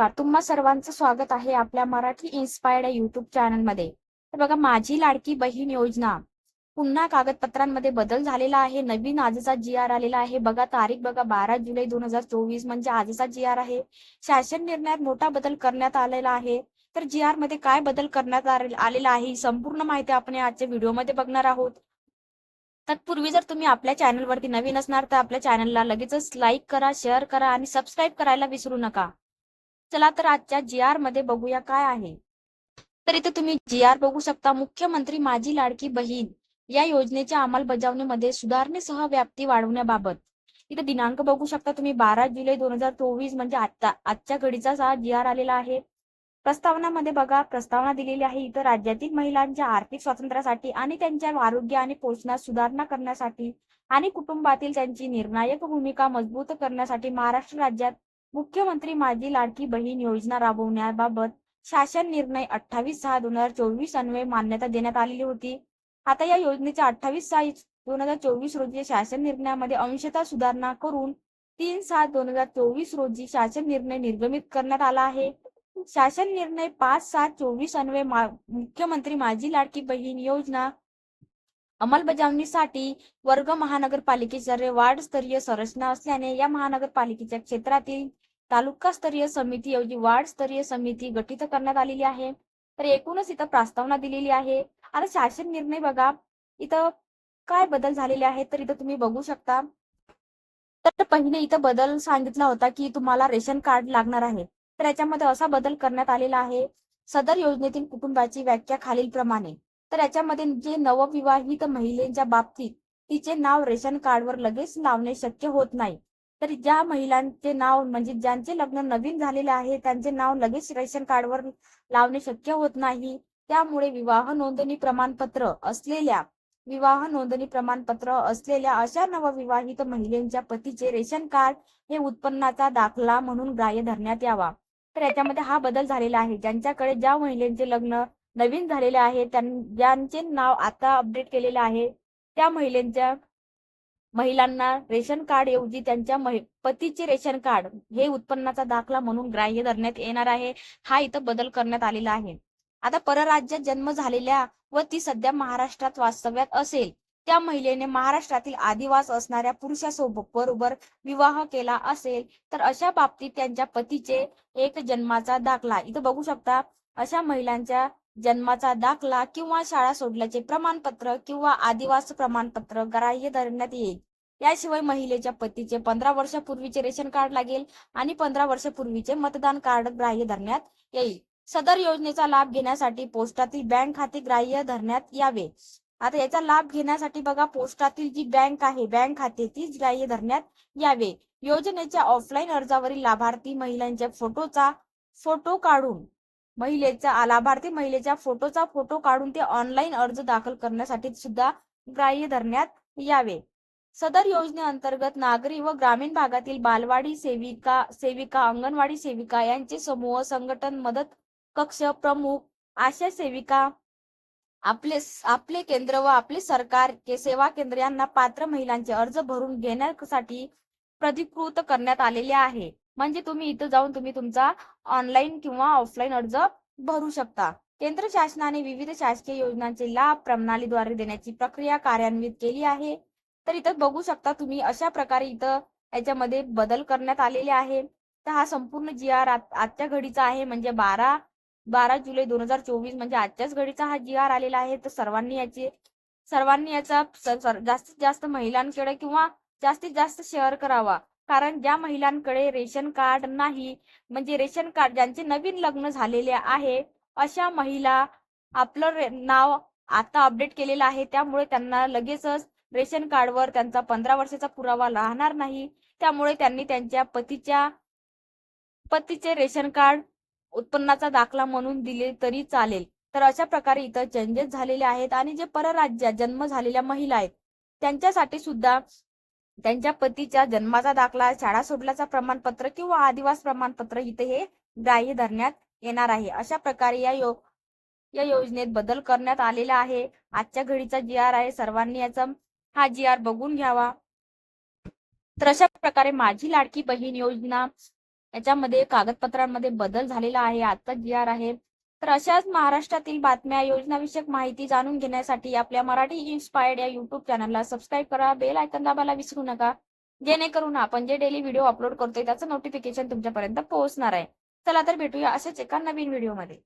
नमस्कार. तुम्हा सर्वांचं स्वागत आहे आपल्या मराठी इन्स्पायर्ड या युट्यूब चॅनलमध्ये तर बघा माझी लाडकी बहीण योजना पुन्हा कागदपत्रांमध्ये बदल झालेला आहे. नवीन आजचा जी आर आलेला आहे. बघा तारीख बघा बारा जुलै दोन हजार चोवीस म्हणजे आजचा जी आर आहे. शासन निर्णयात मोठा बदल करण्यात आलेला आहे. तर जी आरमध्ये काय बदल करण्यात आलेला आहे संपूर्ण माहिती आपण आजच्या व्हिडिओमध्ये बघणार आहोत. तत्पूर्वी जर तुम्ही आपल्या चॅनलवरती नवीन असणार तर आपल्या चॅनलला लगेचच लाईक करा शेअर करा आणि सबस्क्राईब करायला विसरू नका. चला तर आजच्या जी आरमध्ये बघूया काय आहे. तर इथे तुम्ही जी आर बघू शकता. मुख्यमंत्री माझी लाडकी बहीण या योजनेच्या अंमलबजावणीमध्ये सुधारणेसह व्याप्ती वाढवण्याबाबत. इथे दिनांक बघू शकता तुम्ही. बारा जुलै दोन हजार चोवीस म्हणजे आता आजच्या घडीचाच हा जी आर आलेला आहे. प्रस्तावनामध्ये बघा प्रस्तावना दिलेली आहे. इथं राज्यातील महिलांच्या आर्थिक स्वातंत्र्यासाठी आणि त्यांच्या आरोग्य आणि पोषणात सुधारणा करण्यासाठी आणि कुटुंबातील त्यांची निर्णायक भूमिका मजबूत करण्यासाठी महाराष्ट्र राज्यात मुख्यमंत्री माझी लाडकी बहीण योजना राबवण्याबाबत शासन निर्णय अठ्ठावीस सहा दोन हजार चोवीस अन्वये मान्यता देण्यात आलेली होती. आता या योजनेच्या अठ्ठावीस सहा दोन हजार चोवीस रोजी शासन निर्णयामध्ये अंशतः सुधारणा करून तीन सात दोन हजार चोवीस रोजी शासन निर्णय निर्गमित करण्यात आला आहे. शासन निर्णय पाच सात चोवीस अन्वये मा- मुख्यमंत्री माझी लाडकी बहीण योजना अंमलबजावणीसाठी वर्ग महानगरपालिकेच्या वार्ड स्तरीय संरचना असल्याने या महानगरपालिकेच्या क्षेत्रातील तालुकास्तरीय समिती ऐवजी वार्ड स्तरीय समिती गठीत करण्यात आलेली आहे. तर एकूणच इथं प्रस्तावना दिलेली आहे. आता शासन निर्णय बघा. इथं काय बदल झालेले आहेत तर इथं तुम्ही बघू शकता. तर पहिले इथं बदल सांगितला होता की तुम्हाला रेशन कार्ड लागणार आहे. तर याच्यामध्ये असा बदल करण्यात आलेला आहे. सदर योजनेतील कुटुंबाची व्याख्या खालीलप्रमाणे. तर याच्यामध्ये जे नवविवाहित महिलेच्या बाबतीत तिचे नाव रेशन कार्डवर लगेच लावणे शक्य होत नाही. तर ज्या महिलांचे नाव म्हणजे ज्यांचे लग्न नवीन झालेले आहे त्यांचे नाव लगेच रेशन कार्डवर लावणे शक्य होत नाही. त्यामुळे विवाह नोंदणी प्रमाणपत्र असलेल्या विवाह नोंदणी प्रमाणपत्र असलेल्या अशा नवविवाहित महिलेच्या पतीचे रेशन कार्ड हे उत्पन्नाचा दाखला म्हणून ग्राह्य धरण्यात यावा. तर याच्यामध्ये हा बदल झालेला आहे. ज्यांच्याकडे ज्या महिलेचे लग्न नवीन झालेले आहे त्यां- ज्यांचे नाव आता अपडेट केलेले आहे त्या महिलेच्या महिलांना रेशन कार्ड ऐवजी त्यांच्या पतीचे रेशन कार्ड हे उत्पन्नाचा दाखला म्हणून ग्राह्य धरण्यात येणार आहे. हा इथं बदल करण्यात आलेला आहे. आता परराज्यात जन्म झालेल्या व ती सध्या महाराष्ट्रात वास्तव्यात असेल. त्या महिलेने महाराष्ट्रातील आदिवास असणाऱ्या पुरुषासोबत बरोबर विवाह केला असेल तर अशा बाबतीत त्यांच्या पतीचे एक जन्माचा दाखला. इथं बघू शकता अशा महिलांच्या जन्माचा दाखला किंवा शाळा सोडल्याचे प्रमाणपत्र किंवा आदिवास प्रमाणपत्र ग्राह्य धरण्यात येईल. याशिवाय महिलेच्या पतीचे पंधरा वर्षापूर्वीचे रेशन कार्ड लागेल आणि पंधरा वर्षापूर्वीचे मतदान कार्ड ग्राह्य धरण्यात येईल. सदर योजनेचा लाभ घेण्यासाठी पोस्टातील बँक खाते ग्राह्य धरण्यात यावे. आता याचा लाभ घेण्यासाठी बघा पोस्टातील जी बँक आहे बँक खाते तीच ग्राह्य धरण्यात यावे. योजनेच्या ऑफलाईन अर्जावरील लाभार्थी महिलांच्या फोटोचा फोटो काढून महिलेचा लाभार्थी महिलेच्या फोटोचा फोटो काढून ते ऑनलाईन अर्ज दाखल करण्यासाठी सुद्धा ग्राह्य धरण्यात यावे. सदर योजनेअंतर्गत नागरी व ग्रामीण भागातील बालवाडी सेविका सेविका अंगणवाडी सेविका यांचे समूह संघटन मदत कक्ष प्रमुख आशा सेविका आपले आपले केंद्र व आपले सरकार के सेवा केंद्र यांना पात्र महिलांचे अर्ज भरून घेण्यासाठी प्रतिकृत करण्यात आलेले आहे. म्हणजे तुम्ही इथं जाऊन तुम्ही तुमचा ऑनलाईन किंवा ऑफलाईन अर्ज भरू शकता. केंद्र शासनाने विविध शासकीय योजनांचे लाभ प्रणालीद्वारे देण्याची प्रक्रिया कार्यान्वित केली आहे. तर इथं बघू शकता तुम्ही अशा प्रकारे इथं याच्यामध्ये बदल करण्यात आलेले आहे. तर हा संपूर्ण जी आर आजच्या घडीचा आहे. म्हणजे बारा बारा जुलै दोन हजार चोवीस म्हणजे आजच्याच घडीचा हा जी आर आलेला आहे. तर सर्वांनी याचे सर्वांनी याचा जास्तीत जास्त महिलांकडे किंवा जास्तीत जास्त शेअर करावा. कारण ज्या महिलांकडे रेशन कार्ड नाही म्हणजे रेशन कार्ड ज्यांचे नवीन लग्न झालेले आहे अशा महिला आपलं नाव आता अपडेट केलेलं आहे. त्यामुळे त्यांना लगेचच रेशन कार्डवर त्यांचा पंधरा वर्षाचा पुरावा राहणार नाही. त्यामुळे त्यांनी त्यांच्या पतीच्या पतीचे रेशन कार्ड उत्पन्नाचा दाखला म्हणून दिले तरी चालेल. तर अशा प्रकारे इथं चेंजेस झालेले आहेत. आणि जे परराज्यात जन्म झालेल्या महिला आहेत त्यांच्यासाठी सुद्धा त्यांच्या पतीच्या जन्माचा दाखला शाळा सोडल्याचा प्रमाणपत्र किंवा आदिवास प्रमाणपत्र इथे हे ग्राह्य धरण्यात येणार आहे. अशा प्रकारे या यो या योजनेत बदल करण्यात आलेला आहे. आजच्या घडीचा जी आर आहे सर्वांनी याचा हा जी आर बघून घ्यावा. तर अशा प्रकारे माझी लाडकी बहीण योजना याच्यामध्ये कागदपत्रांमध्ये बदल झालेला आहे. आता जी आर आहे तर अशाच महाराष्ट्रातील बातम्या योजनाविषयक माहिती जाणून घेण्यासाठी आपल्या मराठी इन्स्पायर्ड या युट्यूब चॅनलला सबस्क्राईब करा. बेल आयकन दाबायला विसरू नका. जेणेकरून आपण जे डेली व्हिडिओ अपलोड करतोय त्याचं नोटिफिकेशन तुमच्यापर्यंत पोहोचणार आहे. चला तर भेटूया असेच एका नवीन व्हिडिओमध्ये